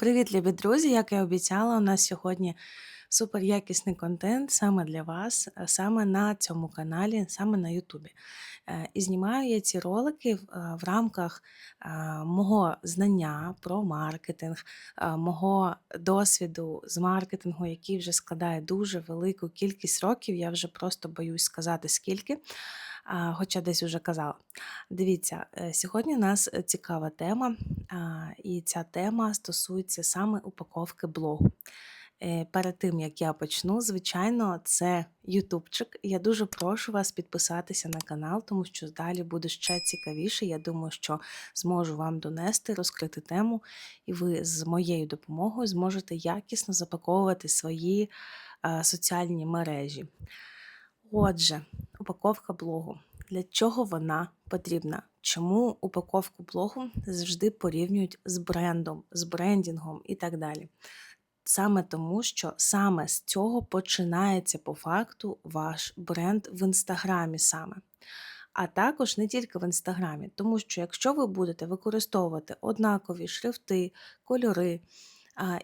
Привіт, любі друзі! Як я обіцяла, у нас сьогодні супер якісний контент саме для вас, е, саме на цьому каналі, саме на Ютубі. Е, І знімаю я ці ролики в, е, рамках мого знання про маркетинг, мого досвіду з маркетингу, який вже складає дуже велику кількість років. Я вже просто боюсь сказати скільки, хоча десь вже казала. Дивіться, е, сьогодні у нас е, цікава тема, і ця тема стосується саме упаковки блогу. Е, Перед тим як я почну, звичайно, це ютубчик. Я дуже прошу вас підписатися на канал, тому що далі буде ще цікавіше. Я думаю, що зможу вам донести, розкрити тему, і ви з моєю допомогою зможете якісно запаковувати свої соціальні мережі. Отже, упаковка блогу. Для чого вона потрібна? Чому упаковку блогу завжди порівнюють з брендом, з брендінгом і так далі? Саме тому, що саме з цього починається по факту ваш бренд в інстаграмі саме. А також не тільки в інстаграмі, тому що якщо ви будете використовувати однакові шрифти, кольори,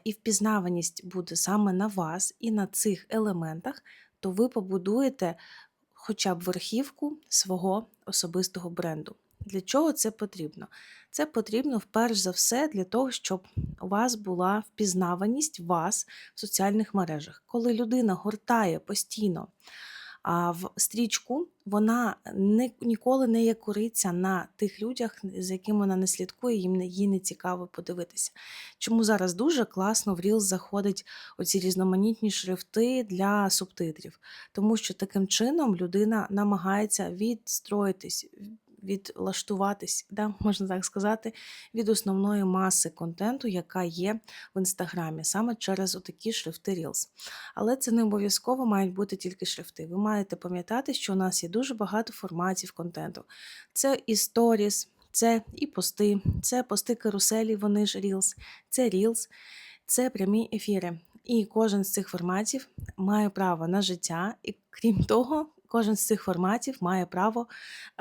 і впізнаваність буде саме на вас і на цих елементах, то ви побудуєте хоча б верхівку свого особистого бренду. Для чого це потрібно? Це потрібно вперш за все для того, щоб у вас була впізнаваність вас в соціальних мережах. Коли людина гортає постійно в стрічку, вона не, ніколи не є кориця на тих людях, за якими вона не слідкує, їм не їй не цікаво подивитися. Чому зараз дуже класно в Reels заходить оці різноманітні шрифти для субтитрів, тому що таким чином людина намагається відстроїтись, відлаштуватись, да, можна так сказати, від основної маси контенту, яка є в інстаграмі, саме через отакі шрифти Reels. Але це не обов'язково мають бути тільки шрифти. Ви маєте пам'ятати, що у нас є дуже багато форматів контенту. Це і сторіс, це і пости, це пости каруселі, вони ж Reels, це Reels, це прямі ефіри. І кожен з цих форматів має право на життя, і крім того, кожен з цих форматів має право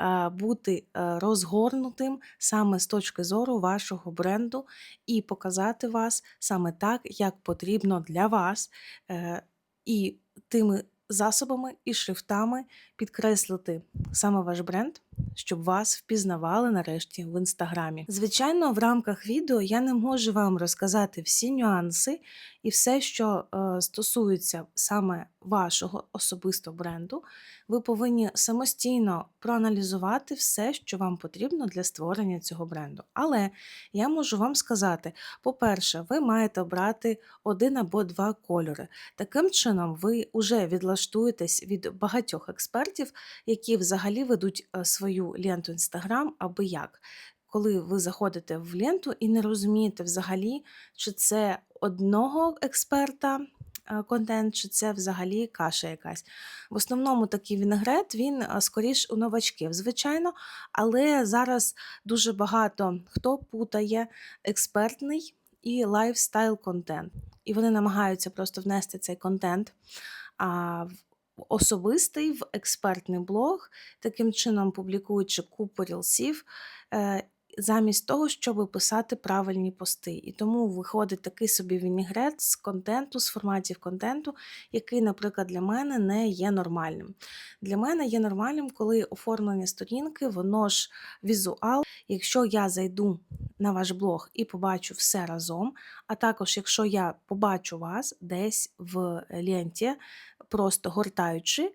е, бути е, розгорнутим саме з точки зору вашого бренду і показати вас саме так, як потрібно для вас, е, і тими засобами і шрифтами підкреслити саме ваш бренд, щоб вас впізнавали нарешті в інстаграмі. Звичайно, в рамках відео я не можу вам розказати всі нюанси і все, що е, стосується саме вашого особистого бренду. Ви повинні самостійно проаналізувати все, що вам потрібно для створення цього бренду. Але я можу вам сказати: по-перше, ви маєте обрати один або два кольори. Таким чином, ви вже відлаштуєтесь від багатьох експертів, які взагалі ведуть е, свою ленту Instagram аби як. Коли ви заходите в ленту і не розумієте взагалі, чи це одного експерта е, контент, чи це взагалі каша якась. В основному такий вінегрет, він е, скоріш у новачків, звичайно, але зараз дуже багато хто путає експертний і лайфстайл контент. І вони намагаються просто внести цей контент а, особистий в експертний блог, таким чином публікуючи купу рілсів, е, замість того, щоб писати правильні пости. І тому виходить такий собі вінігрет з контенту, з форматів контенту, який, наприклад, для мене не є нормальним. Для мене є нормальним, коли оформлення сторінки, воно ж візуал. Якщо я зайду на ваш блог і побачу все разом, а також якщо я побачу вас десь в ленті, просто гортаючи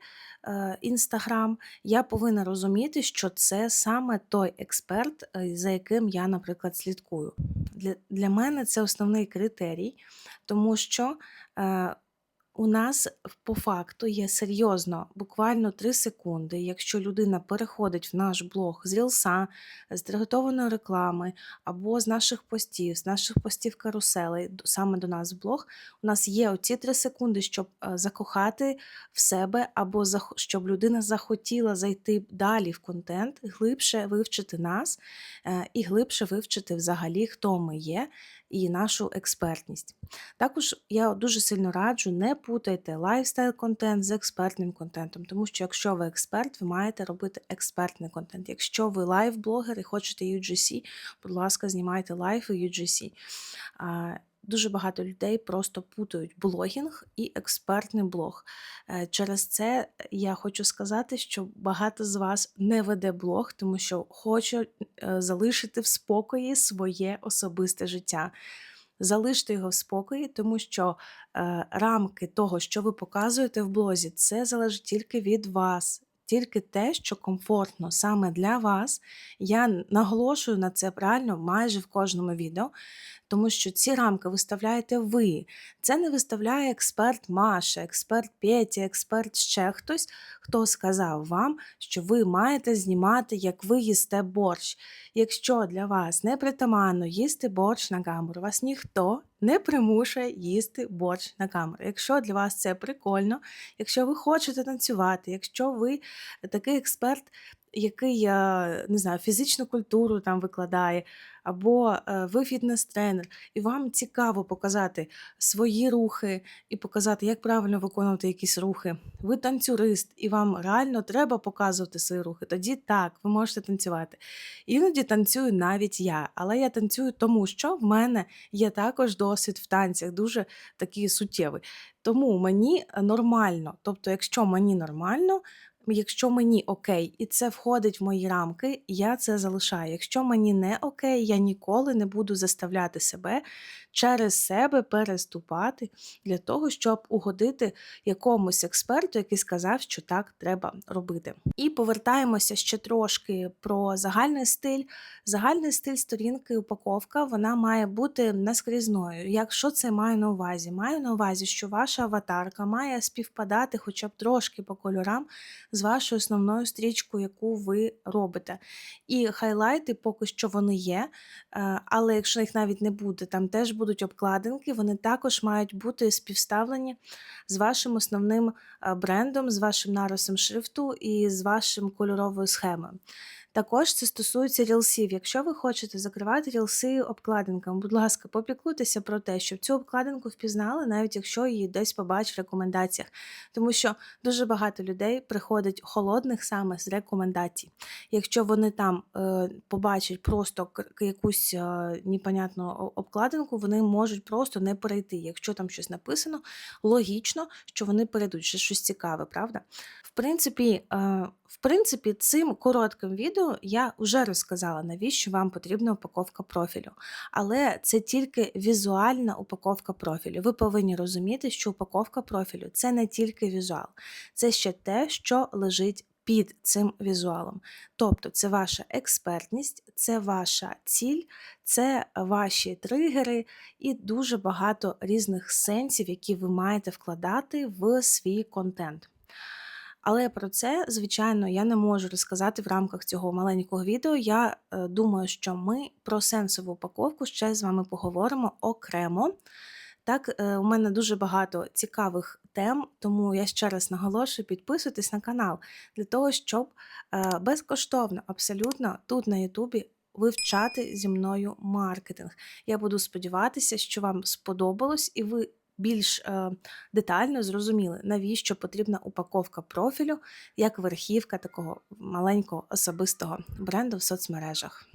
Інстаграм, я повинна розуміти, що це саме той експерт, е, за яким я, наприклад, слідкую. Для, для мене це основний критерій, тому що е, у нас по факту є серйозно, буквально 3 секунди. Якщо людина переходить в наш блог з рілса, з таргетованої реклами або з наших постів, з наших постів каруселей, саме до нас в блог, у нас є оці 3 секунди, щоб е, закохати в себе, або щоб людина захотіла зайти далі в контент, глибше вивчити нас е, і глибше вивчити взагалі, хто ми є, і нашу експертність. Також я дуже сильно раджу, не путайте лайфстайл контент з експертним контентом, тому що якщо ви експерт, ви маєте робити експертний контент. Якщо ви лайв-блогер і хочете UGC, будь ласка, знімайте лайф і UGC. Дуже багато людей просто путають блогінг і експертний блог. Е, Через це я хочу сказати, що багато з вас не веде блог, тому що хоче залишити в спокої своє особисте життя. Залиште його в спокої, тому що е, рамки того, що ви показуєте в блозі, це залежить тільки від вас. Тільки те, що комфортно саме для вас. Я наголошую на це правильно майже в кожному відео, тому що ці рамки виставляєте ви. Це не виставляє експерт Маша, експерт Петя, експерт ще хтось, хто сказав вам, що ви маєте знімати, як ви їсте борщ. Якщо для вас не притаманно їсти борщ на камеру, вас ніхто не примушує їсти борщ на камеру. Якщо для вас це прикольно, якщо ви хочете танцювати, якщо ви такий експерт, який не знаю, фізичну культуру там викладає, або е, ви фітнес-тренер, і вам цікаво показати свої рухи і показати, як правильно виконувати якісь рухи. Ви танцюрист, і вам реально треба показувати свої рухи. Тоді так, ви можете танцювати. Іноді танцюю навіть я, але я танцюю тому, що в мене є також досвід в танцях, дуже такий суттєвий. Тому мені нормально. Тобто, якщо мені нормально, якщо мені окей, і це входить в мої рамки, я це залишаю. Якщо мені не окей, я ніколи не буду заставляти себе через себе переступати для того, щоб угодити якомусь експерту, який сказав, що так треба робити. І повертаємося ще трошки про загальний стиль. Загальний стиль сторінки упаковка вона має бути наскрізною. Якщо це маю на увазі? Маю на увазі, що ваша аватарка має співпадати хоча б трошки по кольорам з вашою основною стрічкою, яку ви робите. І хайлайти поки що вони є, е, але якщо їх навіть не буде, там теж будуть обкладинки, вони також мають бути співставлені з вашим основним е, брендом, з вашим нарисом шрифту і з вашим кольоровою схемою. Також це стосується рілсів. Якщо ви хочете закривати рілси обкладинками, будь ласка, попіклуйтеся про те, щоб цю обкладинку впізнали, навіть якщо її десь побачать в рекомендаціях. Тому що дуже багато людей приходить холодних саме з рекомендацій. Якщо вони там е, побачать просто якусь е, непонятну обкладинку, вони можуть просто не перейти. Якщо там щось написано, логічно, що вони перейдуть, що щось цікаве, правда? В принципі, е, в принципі, цим коротким відео я вже розказала, навіщо вам потрібна упаковка профілю. Але це тільки візуальна упаковка профілю. Ви повинні розуміти, що упаковка профілю це не тільки візуал, це ще те, що лежить під цим візуалом. Тобто це ваша експертність, це ваша ціль, це ваші тригери і дуже багато різних сенсів, які ви маєте вкладати в свій контент. Але про це, звичайно, я не можу розказати в рамках цього маленького відео. Я е, думаю, що ми про сенсову упаковку ще з вами поговоримо окремо. Так, е, у мене дуже багато цікавих тем, тому я ще раз наголошую, підписуйтесь на канал для того, щоб е, безкоштовно, абсолютно тут на Ютубі вивчати зі мною маркетинг. Я буду сподіватися, що вам сподобалось і ви більш е, детально зрозуміли, навіщо потрібна упаковка профілю як верхівка такого маленького особистого бренду в соцмережах.